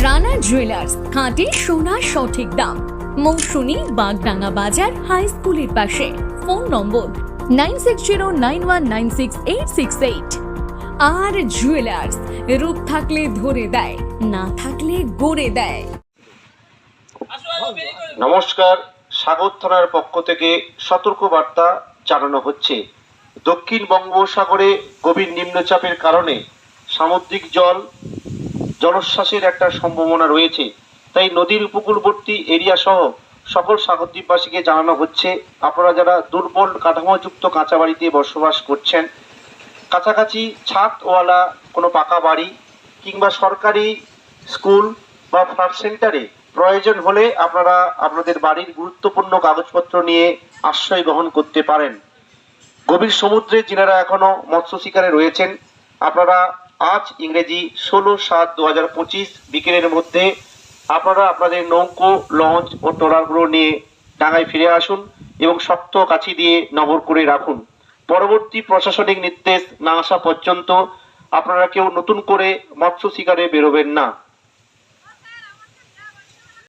Rana jewellers খাঁটি সোনার সঠিক দাম। মৌসুমী বাগডাঙ্গা বাজার হাই স্কুলের পাশে। Phone number nine six zero nine one nine six eight six eight আর জুয়েলার্স রূপ থাকলে ধরে দেয়, না থাকলে গড়ে দেয়। নমস্কার সাগর থানার পক্ষ থেকে সতর্ক বার্তা জানানো হচ্ছে। দক্ষিণ বঙ্গোপসাগরে গভীর নিম্নচাপের কারণে সামুদ্রিক জল জলোচ্ছ্বাসের একটা সম্ভাবনা রয়েছে। তাই নদীর উপকূলবর্তী এরিয়া সহ সকল সাগরদ্বীপবাসীকে জানানো হচ্ছে, আপনারা যারা দুর্বল কাঠামোযুক্ত কাঁচা বাড়িতে বসবাস করছেন, কাছাকাছি ছাদওয়ালা কোনো পাকা বাড়ি কিংবা সরকারি স্কুল বা ফ্ল্যাট সেন্টারে প্রয়োজন হলে আপনারা আপনাদের বাড়ির গুরুত্বপূর্ণ কাগজপত্র নিয়ে আশ্রয় গ্রহণ করতে পারেন। গভীর সমুদ্রে যিনারা এখনও মৎস্য শিকারে রয়েছেন, আপনারা আজ ইংরেজি ষোলো সাত দু হাজার পঁচিশ বিকেলের মধ্যে আপনারা আপনাদের নৌকো, লঞ্চ ও ট্রলারগুলো নিয়ে ডাঙায় ফিরে আসুন এবং শক্ত কাছি দিয়ে নগর করে রাখুন। পরবর্তী প্রশাসনিক নির্দেশ না আসা পর্যন্ত আপনারা কেউ নতুন করে মৎস্য শিকারে বেরোবেন না।